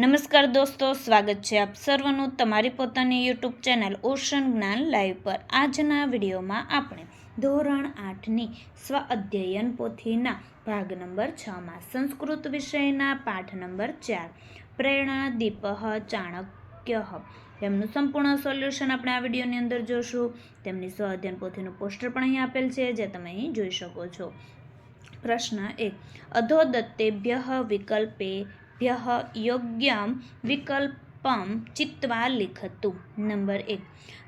નમસ્કાર દોસ્તો, સ્વાગત છે આપ સર્વનું તમારી પોતાની YouTube channel Ocean Gyan live પર. આજના વિડીયોમાં આપણે ધોરણ આઠની સ્વ અધ્યયન પોથીના ભાગ નંબર છમાં સંસ્કૃત વિષયના પાઠ નંબર ચાર, પ્રેરણા, દીપહ, ચાણક્ય તેમનું સંપૂર્ણ સોલ્યુશન આપણે આ વિડીયોની અંદર જોશું. તેમની સ્વ અધ્યયન પોથીનું પોસ્ટર પણ અહીં આપેલ છે, જે તમે અહીં જોઈ શકો છો. પ્રશ્ન એક, અધોદત્તેભ્ય વિકલ્પેભ્ય યોગ્યમ વિકલ્પમ ચિત્વા લિખતુ નંબર એક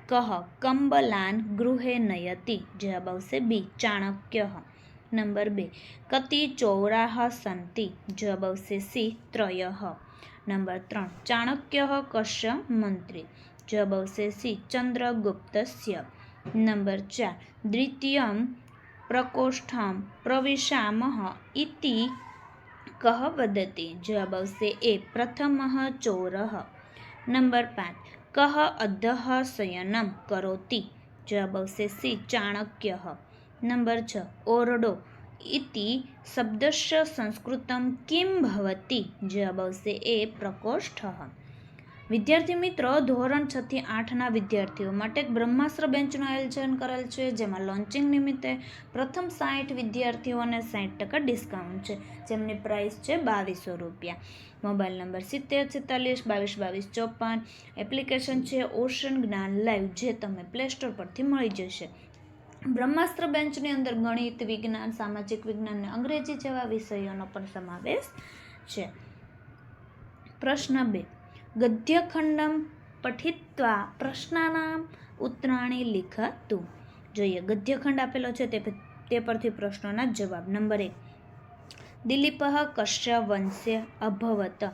કહ કંબલાન ગૃહે નયતિ જવાબ આવશે બી ચાણક્ય નંબર બે કતિ ચૌરાહ સંતિ જવાબ આવશે સી ત્રય નંબર ત્રણ ચાણક્ય કશ્ય મંત્રી જવાબ આવશે સી ચંદ્રગુપ્તસ્ય નંબર ચાર દ્વિતીયમ પ્રકોષ્ઠમ પ્રવિશામઃ ઇતિ કહ વદતિ જવાબ આવશે એ પ્રથમ ચોરઃ નંબર પાંચ કહ અધઃ શયનમ કરોતિ જવાબ આવશે સી ચાણક્ય નંબર છ ઓરડો ઇતિ શબ્દસ્ય સંસ્કૃતમ કિમ ભવતિ જવાબ આવશે એ પ્રકોષ્ઠ વિદ્યાર્થી મિત્રો, ધોરણ છ થી આઠના વિદ્યાર્થીઓ માટે બ્રહ્માસ્ત્ર બેન્ચનું આયોજન કરેલ છે, જેમાં લોન્ચિંગ નિમિત્તે પ્રથમ સાઠ વિદ્યાર્થીઓને સાઠ ટકા ડિસ્કાઉન્ટ છે, જેમની પ્રાઇસ છે બાવીસો રૂપિયા. મોબાઈલ નંબર સિત્તેર, છેતાલીસ, બાવીસ બાવીસ, ચોપન એપ્લિકેશન છે ઓશન જ્ઞાન લાઈવ જે તમે પ્લે સ્ટોર પરથી મળી જશે. બ્રહ્માસ્ત્ર બેન્ચની અંદર ગણિત, વિજ્ઞાન, સામાજિક વિજ્ઞાન અને અંગ્રેજી જેવા વિષયોનો પણ સમાવેશ છે. પ્રશ્ન બે ગદ્યખંડમ પઠિત્વા પ્રશ્નાનામ ઉત્તરાણી લિખતું જોઈએ ગદ્યખંડ આપેલો છે તે તે પરથી પ્રશ્નોના જવાબ. નંબર એક, દિલીપ કશ્ય વંશ્ય અભવત?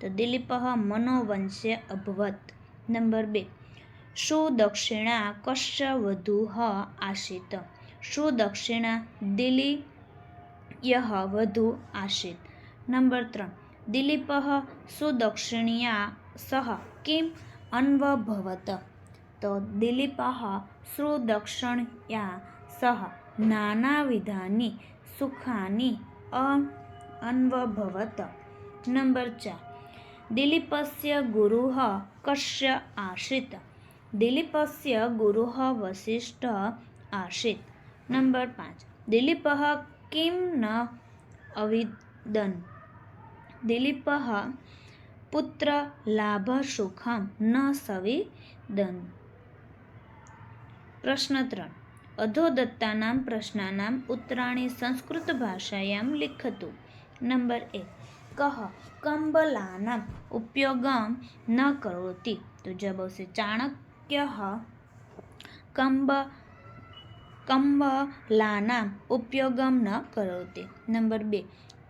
તો દિલીપ મનોવંશ્ય અભવત. નંબર બે સુદક્ષિણા કશ્ય વધુ આશિત? સુદક્ષિણા દિલીયઃ વધુ આશિત? નંબર ત્રણ दिलीपः सुदक्षिणिया सह किम् अन्वभवत्? तो दिलीपः सुदक्षिणिया सह नानाविधानि सुखानि अन्वभवत् नंबर चार दिलीपस्य गुरुः कस्य आसीत् दिलीपस्य गुरुः वसिष्ठ आसीत् नंबर पाच दिलीपः किं न अविदन्? દિલીપ પુત્ર લાભ સુખમ ન સવિદન પ્રશ્ન ત્રણ. અધોદત્તાનામ પ્રશ્નાનામ ઉત્તરાણી સંસ્કૃત ભાષાયામ લિખતુ. નંબર એક. કહ કંબલાનામ ઉપયોગમ ન કરોતી. તો જવાબ આવશે ચાણક્ય કંબ, કંબલાનામ ઉપયોગમ ન કરોતી. નંબર બે.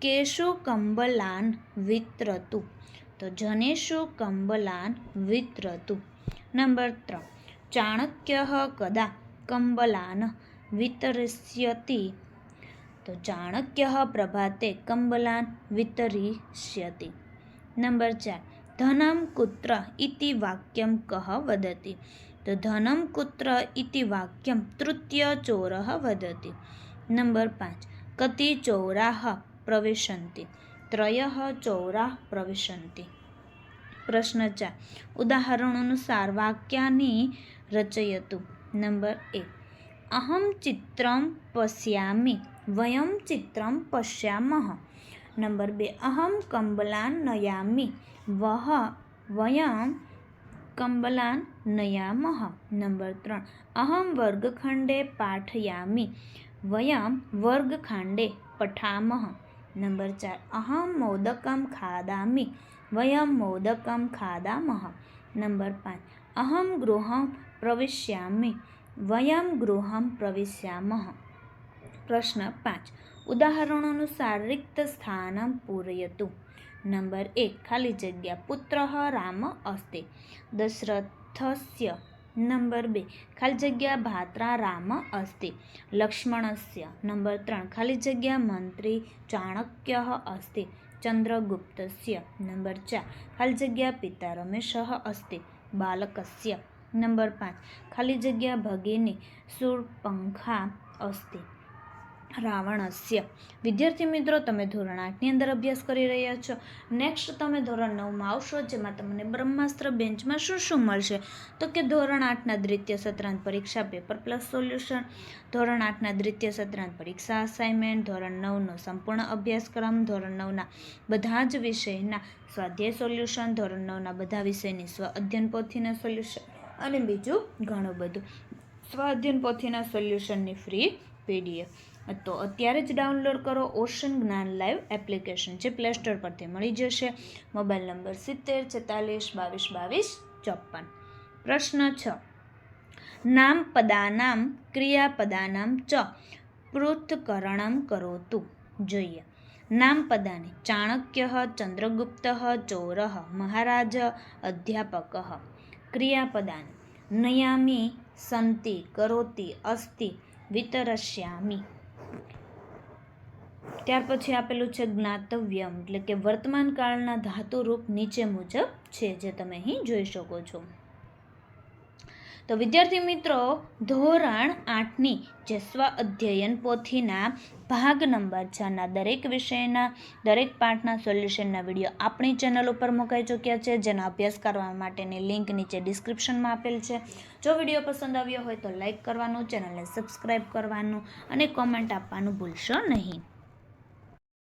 કેશુ કંબલાન વિતરતુ. તો જનેશુ કંબલાન વિતરતુ. નંબર ત્રણ. ચાણક્ય કદા કંબલાન વિતરિષ્યતિ. તો ચાણક્ય પ્રભાતે કંબલાન વિતરિષ્યતિ. નંબર ચાર. ધનમ કુત્ર ઇતિ વાક્યમ કહ વદતિ. તો ધનમ કુત્ર ઇતિ વાક્યમ તૃતીય ચોર વદતિ. નંબર પાંચ. કતિ ચૌરાહ પ્રવિશન્તિ ત્રય ચૌરા પ્રવેશંતિ પ્રશ્ન ચાર ઉદાહરણોનુસાર વાક્યાની રચયતુ નંબર એક અહમ ચિત્રમ પશ્યામિ વયમ ચિત્રમ પશ્યામહ નંબર બે અહમ કંબલાન નયામિ વહ વયમ કંબલાન નયામહ નંબર ત્રણ અહમ વર્ગખંડે પાઠયામિ વયમ વર્ગખંડે પઠામઃ નંબર ચાર, અહમ મોદકમ ખાદામિ, વયમ મોદકમ ખાદામહ. નંબર પાંચ, અહમ ગૃહમ પ્રવિશ્યામિ, વયમ ગૃહમ પ્રવિશ્યામહ. પ્રશ્ન પાંચ, ઉદાહરણોનું શારીરિક સ્થાનમ પૂરયતું. નંબર એક, ખાલી જગ્યા પુત્ર રામ અસ્તે. દશરથસ્ય નંબર બે, ખાલી જગ્યા ભાત્રા રામ અસ્તિ. લક્ષ્મણસ્ય, નંબર ત્રણ, ખાલી જગ્યા મંત્રી ચાણક્ય અસ્તિ. ચંદ્રગુપ્તસ્ય, નંબર ચાર, ખાલી જગ્યા પિતા રમેશ અસ્તિ. બાલકસ્ય, નંબર પાંચ, ખાલી જગ્યા ભગિની સુરપંખા અસ્તિ. રાવણસ્ય. વિદ્યાર્થી મિત્રો, તમે ધોરણ આઠની અંદર અભ્યાસ કરી રહ્યા છો. નેક્સ્ટ તમે ધોરણ નવમાં આવશો, જેમાં તમને બ્રહ્માસ્ત્ર બેન્ચમાં શું શું મળશે? તો કે ધોરણ આઠના દ્વિતીય સત્રાંત પરીક્ષા, પેપર પ્લસ સોલ્યુશન. ધોરણ આઠના દ્વિતીય સત્રાંત પરીક્ષા અસાઇનમેન્ટ ધોરણ નવનો સંપૂર્ણ અભ્યાસક્રમ. ધોરણ નવના બધા જ વિષયના સ્વાધ્યાય સોલ્યુશન. ધોરણ નવના બધા વિષયની સ્વ અધ્યયન પોથીના સોલ્યુશન. અને બીજું ઘણું બધું. સ્વ અધ્યયન પોથીના સોલ્યુશનની ફ્રી પીડીએફ. તો અત્યારે જ ડાઉનલોડ કરો ઓશન જ્ઞાન લાઈવ એપ્લિકેશન જે પ્લે સ્ટોર પરથી મળી જશે. મોબાઈલ નંબર સિત્તેર, છેતાલીસ, બાવીસ બાવીસ ચોપન પ્રશ્ન છ. નામ પદાનામ, ક્રિયાપદાનામ ચ. પૃથ્થકરણમ કરોતુ જોઈએ. નામ પદાને ચાણક્ય, ચંદ્રગુપ્ત ચોર મહારાજ, અધ્યાપક, ક્રિયાપદાની. નયામી, સંતિ, કરોતી અસ્તિ વિતરશ્યામી ત્યાર પછી આપેલું છે જ્ઞાતવ્યમ, એટલે કે વર્તમાન કાળના ધાતુરૂપ નીચે મુજબ છે, જે તમે અહીં જોઈ શકો છો. તો વિદ્યાર્થી મિત્રો, ધોરણ આઠની જે સ્વ અધ્યયન પોથીના ભાગ નંબર છના દરેક વિષયના, દરેક પાઠના સોલ્યુશનના વીડિયો આપણી ચેનલ ઉપર મુકાઈ ચૂક્યા છે, જેનો અભ્યાસ કરવા માટેની લિંક નીચે ડિસ્ક્રિપ્શનમાં આપેલ છે. જો વીડિયો પસંદ આવ્યો હોય તો લાઇક કરવાનું, ચેનલને સબસ્ક્રાઈબ કરવાનું અને કોમેન્ટ આપવાનું ભૂલશો નહીં.